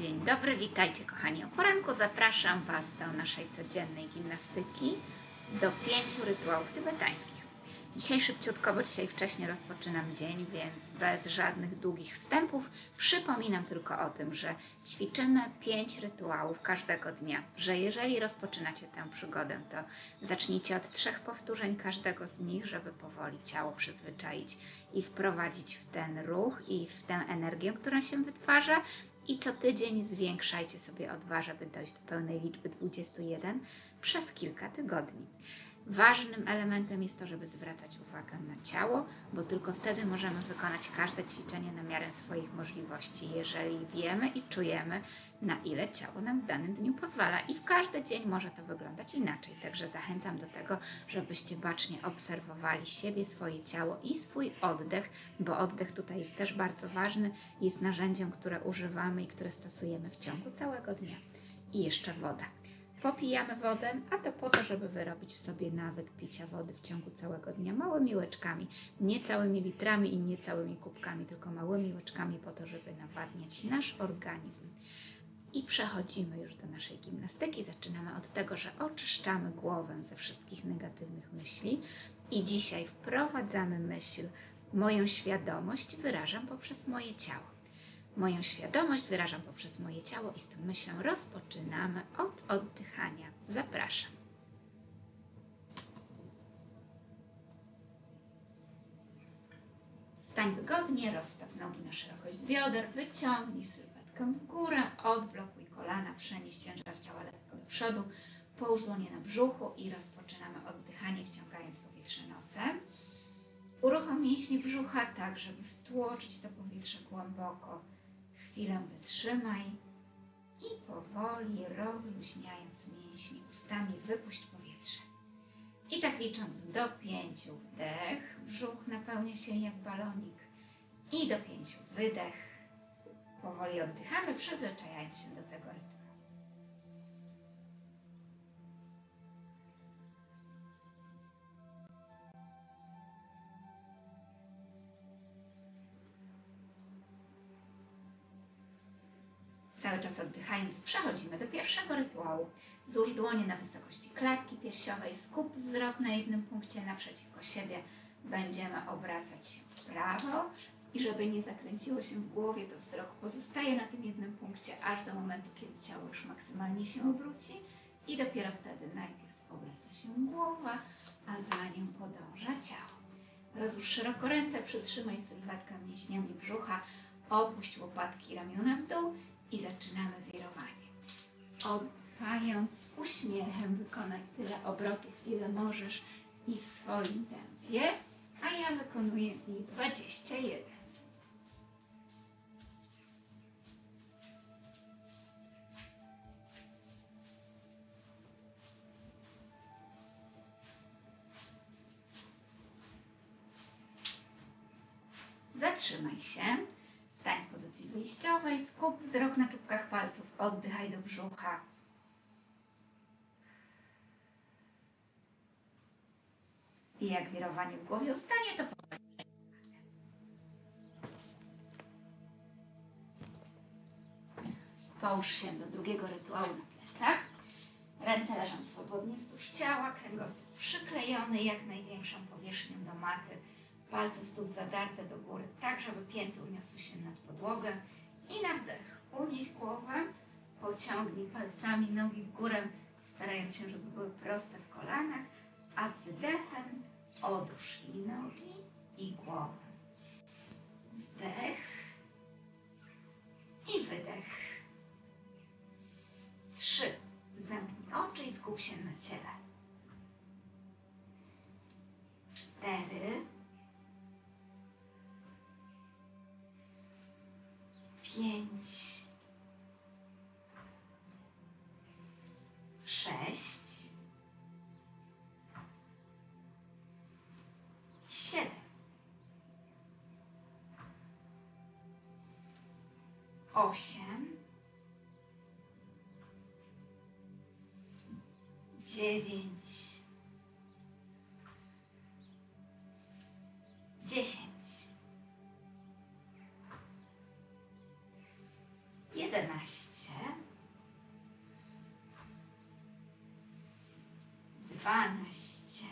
Dzień dobry, witajcie kochani o poranku. Zapraszam Was do naszej codziennej gimnastyki, do pięciu rytuałów tybetańskich. Dzisiaj szybciutko, bo dzisiaj wcześniej rozpoczynam dzień, więc bez żadnych długich wstępów przypominam tylko o tym, że ćwiczymy pięć rytuałów każdego dnia, że jeżeli rozpoczynacie tę przygodę, to zacznijcie od trzech powtórzeń każdego z nich, żeby powoli ciało przyzwyczaić i wprowadzić w ten ruch i w tę energię, która się wytwarza, i co tydzień zwiększajcie sobie O2, żeby dojść do pełnej liczby 21 przez kilka tygodni. Ważnym elementem jest to, żeby zwracać uwagę na ciało, bo tylko wtedy możemy wykonać każde ćwiczenie na miarę swoich możliwości, jeżeli wiemy i czujemy, na ile ciało nam w danym dniu pozwala. I w każdy dzień może to wyglądać inaczej. Także zachęcam do tego, żebyście bacznie obserwowali siebie, swoje ciało i swój oddech, bo oddech tutaj jest też bardzo ważny, jest narzędziem, które używamy i które stosujemy w ciągu całego dnia. I jeszcze woda. Popijamy wodę, a to po to, żeby wyrobić w sobie nawyk picia wody w ciągu całego dnia małymi łyczkami, nie całymi litrami i nie całymi kubkami, tylko małymi łyczkami po to, żeby nawadniać nasz organizm. I przechodzimy już do naszej gimnastyki. Zaczynamy od tego, że oczyszczamy głowę ze wszystkich negatywnych myśli i dzisiaj wprowadzamy myśl, moją świadomość wyrażam poprzez moje ciało. Moją świadomość wyrażam poprzez moje ciało i z tą myślą rozpoczynamy od oddychania. Zapraszam. Stań wygodnie, rozstaw nogi na szerokość bioder, wyciągnij sylwetkę w górę, odblokuj kolana, przenieś ciężar ciała lekko do przodu, połóż dłonie na brzuchu i rozpoczynamy oddychanie, wciągając powietrze nosem. Uruchom mięśnie brzucha tak, żeby wtłoczyć to powietrze głęboko. Chwilę wytrzymaj i powoli rozluźniając mięśnie ustami wypuść powietrze. I tak licząc do pięciu wdech, brzuch napełnia się jak balonik i do pięciu wydech. Powoli oddychamy, przyzwyczajając się do tego rytmu. Cały czas oddychając, przechodzimy do pierwszego rytuału. Złóż dłonie na wysokości klatki piersiowej, skup wzrok na jednym punkcie naprzeciwko siebie. Będziemy obracać się w prawo i żeby nie zakręciło się w głowie, to wzrok pozostaje na tym jednym punkcie, aż do momentu, kiedy ciało już maksymalnie się obróci i dopiero wtedy najpierw obraca się głowa, a za nią podąża ciało. Rozłóż szeroko ręce, przytrzymaj sylwetkę mięśniami brzucha, opuść łopatki ramiona w dół i zaczynamy wirowanie. Oddychając z uśmiechem wykonaj tyle obrotów, ile możesz i w swoim tempie, a ja wykonuję ich 21. Zatrzymaj się. Stań w pozycji wyjściowej, skup wzrok na czubkach palców, oddychaj do brzucha. I jak wirowanie w głowie ustanie, to Połóż się do drugiego rytuału na plecach. Ręce leżą swobodnie wzdłuż ciała, kręgosłup przyklejony jak największą powierzchnią do maty palce stóp zadarte do góry, tak żeby pięty uniosły się nad podłogę i na wdech unieś głowę, pociągnij palcami nogi w górę, starając się, żeby były proste w kolanach, a z wydechem odłóż i nogi i głowę. Wdech i wydech. Trzy. Zamknij oczy i skup się na ciele. Cztery. Pięć, sześć, siedem, osiem, dziewięć, dwanaście,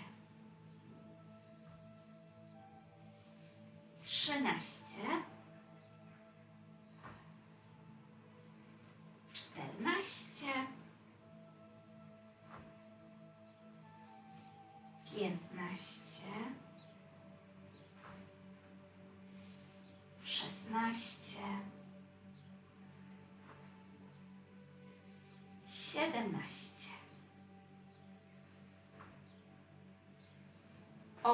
trzynaście, czternaście, piętnaście, szesnaście, siedemnaście,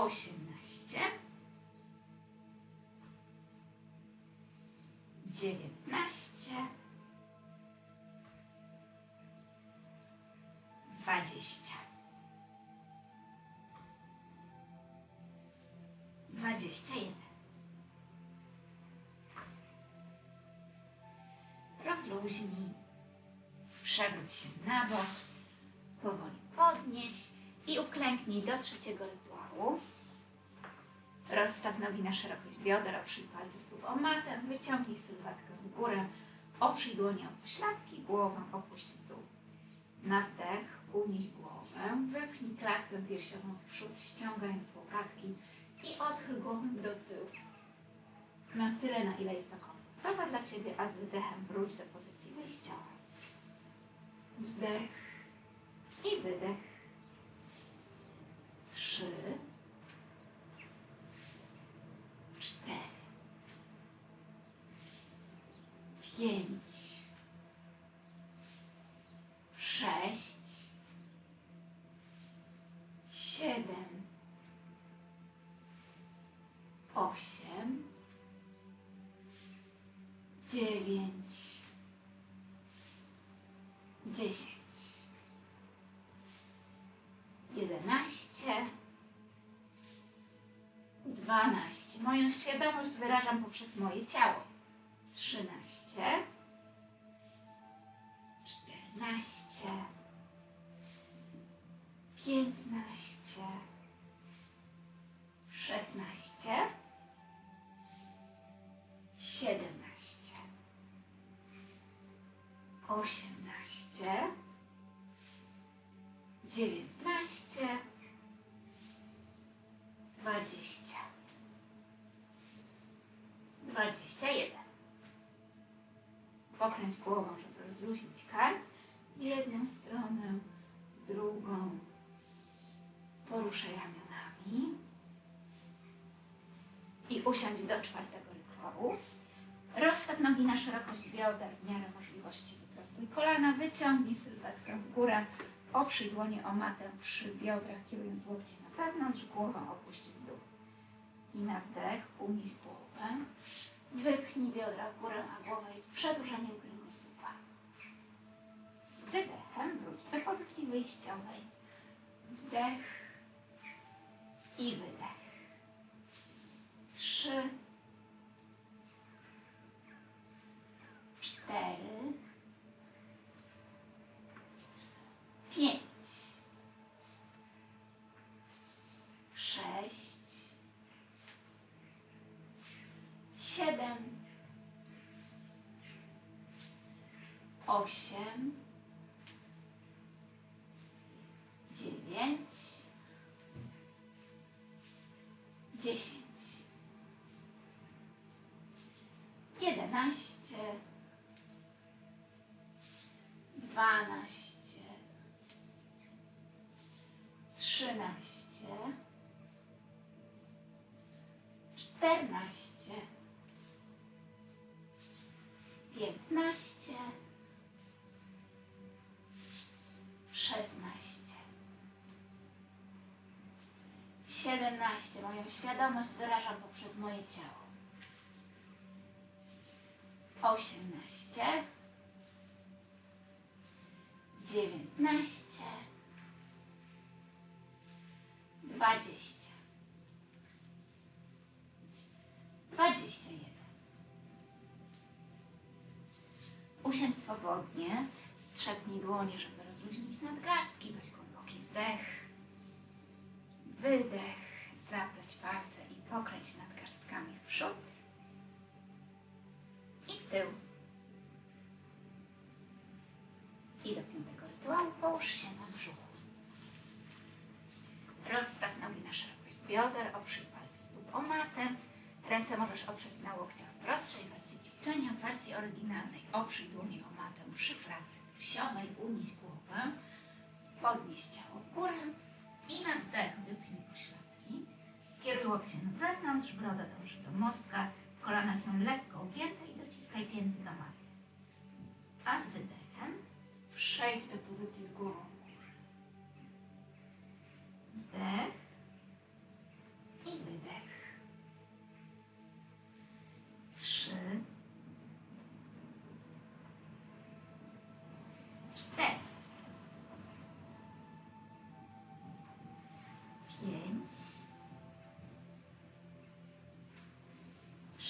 osiemnaście, dziewiętnaście, dwadzieścia, dwadzieścia jeden. Rozluźnij, przewróć się na bok, powoli podnieś i uklęknij do trzeciego Rozstaw nogi na szerokość bioder, oprzyj palce stóp o matę, wyciągnij sylwetkę w górę, oprzyj dłonie o pośladki, głowę opuść w dół. Na wdech unieś głowę, wypchnij klatkę piersiową w przód, ściągając łopatki i odchyl głowę do tyłu. Na tyle, na ile jest to komfortowe dla Ciebie, a z wydechem wróć do pozycji wyjściowej. Wdech i wydech. Trzy, cztery, pięć, sześć, siedem, osiem, dziewięć, Moją świadomość wyrażam poprzez moje ciało. 13, 14, 15, 16, 17, 18, 19, Głową, żeby rozluźnić kark w jedną stronę, w drugą. Poruszaj ramionami i usiądź do czwartego rytuału. Rozstaw nogi na szerokość bioder w miarę możliwości. Wyprostuj kolana, wyciągnij sylwetkę w górę, oprzyj dłonie o matę przy biodrach, kierując łokcie na zewnątrz, głową opuść w dół. I na wdech unieś głowę, wypchnij biodra w górę, a głowa jest przedłużeniem kręgosłupa. Wydechem wróć do pozycji wyjściowej. Wdech i wydech. Trzy, cztery, pięć, sześć, siedem, osiem, czternaście, piętnaście, szesnaście, siedemnaście. Moją świadomość wyrażam poprzez moje ciało. Osiemnaście, dziewiętnaście, dwadzieścia, dwadzieścia jeden. Usiądź swobodnie, strzepnij dłonie, żeby rozluźnić nadgarstki, weź głęboki wdech, wydech, zapleć palce i pokręć nadgarstkami w przód i w tył. I do piątego rytuału połóż się na brzuchu. bioder, oprzyj palce stóp o matę. Ręce możesz oprzeć na łokciach w prostszej wersji ćwiczenia. W wersji oryginalnej oprzyj dłonie o matę przy klatce piersiowej, unieś głowę, podnieś ciało w górę i na wdech wypchnij pośladki. Skieruj łokcie na zewnątrz, broda dąży do mostka, kolana są lekko ugięte i dociskaj pięty do maty.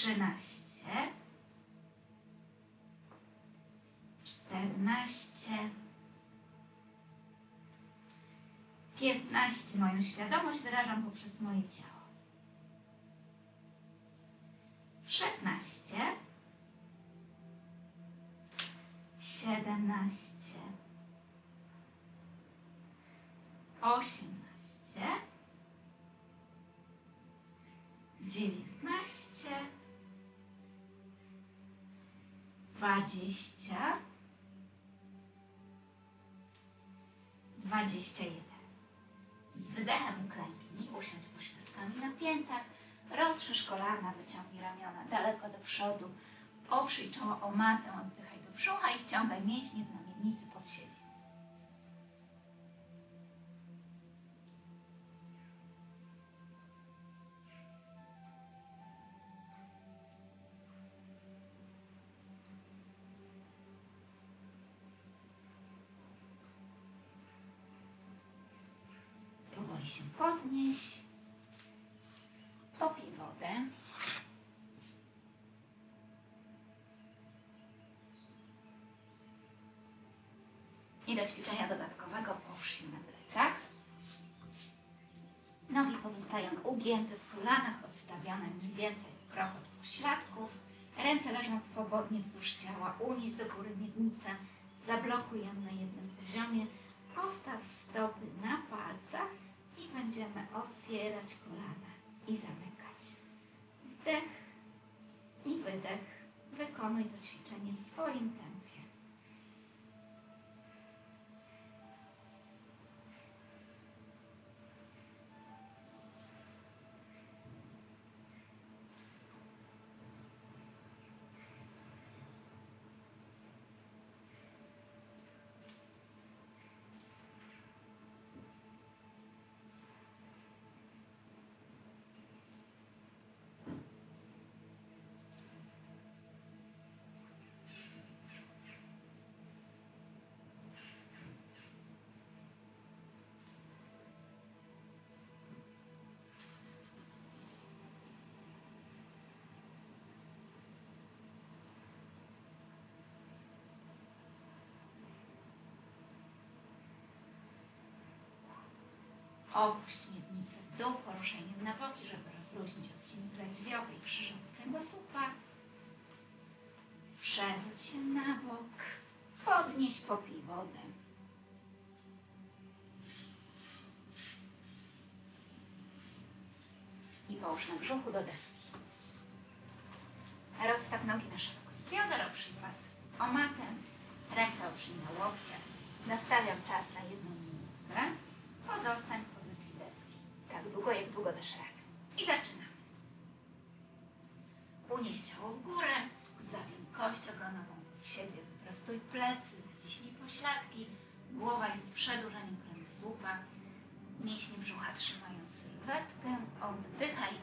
Trzynaście. Czternaście. Piętnaście. Moją świadomość wyrażam poprzez moje ciało. Szesnaście. Siedemnaście. Osiemnaście. Dziewiętnaście. Dwadzieścia. Dwadzieścia jeden. Z wydechem uklęknij, usiądź pośladkami na piętach, rozszerz kolana, wyciągnij ramiona daleko do przodu, oprzyj czoło o matę, oddychaj do brzucha i wciągaj mięśnie na miednicy pod siebie. Popij wodę. I do ćwiczenia dodatkowego połóż się na plecach. Nogi pozostają ugięte w kolanach, odstawione mniej więcej krok od pośladków. Ręce leżą swobodnie wzdłuż ciała. Unieś do góry miednicę. Zablokuj ją na jednym poziomie. Postaw stopy na palcach i będziemy otwierać kolana i zamykać. Wdech i wydech. Wykonuj to ćwiczenie w swoim tempie. Opuść miednicę w dół, na boki, żeby rozluźnić odcinek lędźwiowy i krzyżowy kręgosłupa. Przewróć się na bok. Podnieś, popij wodę. I połóż na brzuchu do deski. Rozstaw nogi na szerokość bioder, oprzyj palce stóp o matę. Ręce oprzyj na. Nastawiam czas na jedną minutkę. Pozostań w długo, jak długo dasz radę. I zaczynamy. Unieś ciało w górę, zawiń kość ogonową pod siebie, wyprostuj plecy, zaciśnij pośladki. Głowa jest przedłużeniem kręgosłupa. Mięśnie brzucha trzymają sylwetkę. Oddychaj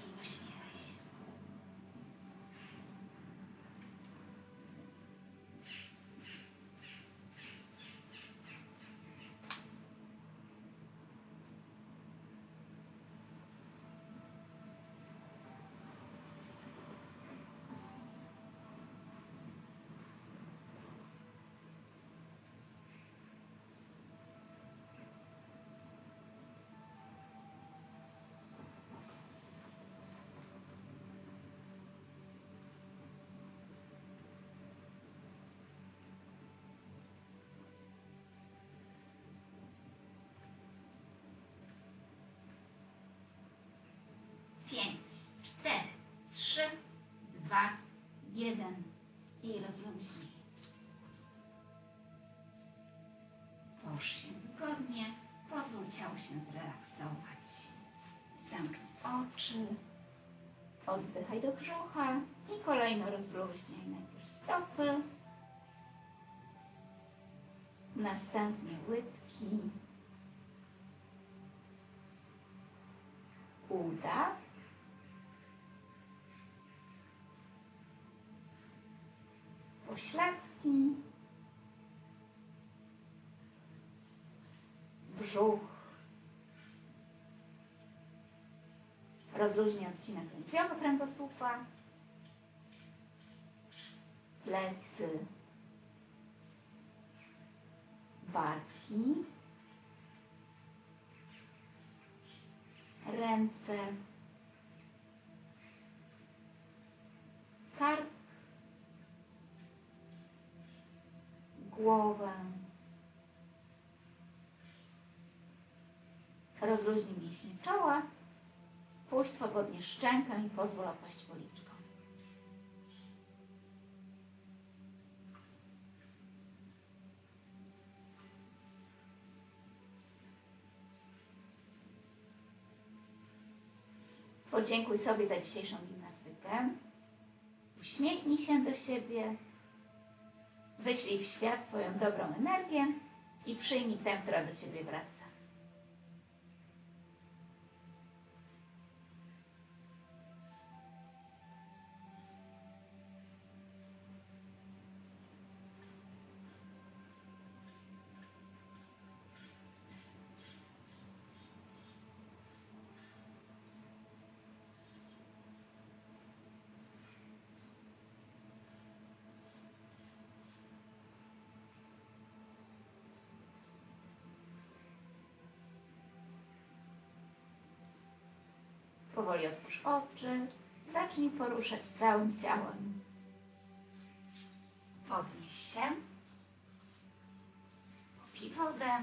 oczy. Oddychaj do brzucha i kolejno rozluźniaj najpierw stopy, następnie łydki, uda, pośladki, brzuch. Rozluźnij odcinek lędźwiowy kręgosłupa, plecy, barki, ręce, kark, głowę. Rozluźnij mięśnie czoła. Puść swobodnie szczękę i pozwól opaść policzką. Podziękuj sobie za dzisiejszą gimnastykę. Uśmiechnij się do siebie. Wyślij w świat swoją dobrą energię i przyjmij tę, która do ciebie wraca. Powoli otwórz oczy. Zacznij poruszać całym ciałem. Podnieś się. Popij wodę.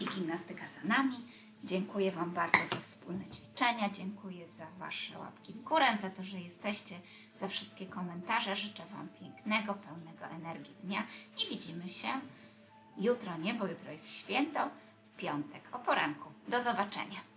I gimnastyka za nami. Dziękuję Wam bardzo za wspólne ćwiczenia. Dziękuję za Wasze łapki w górę, za to, że jesteście, za wszystkie komentarze. Życzę Wam pięknego, pełnego energii dnia i widzimy się Jutro nie, bo jutro jest święto, w piątek o poranku. Do zobaczenia.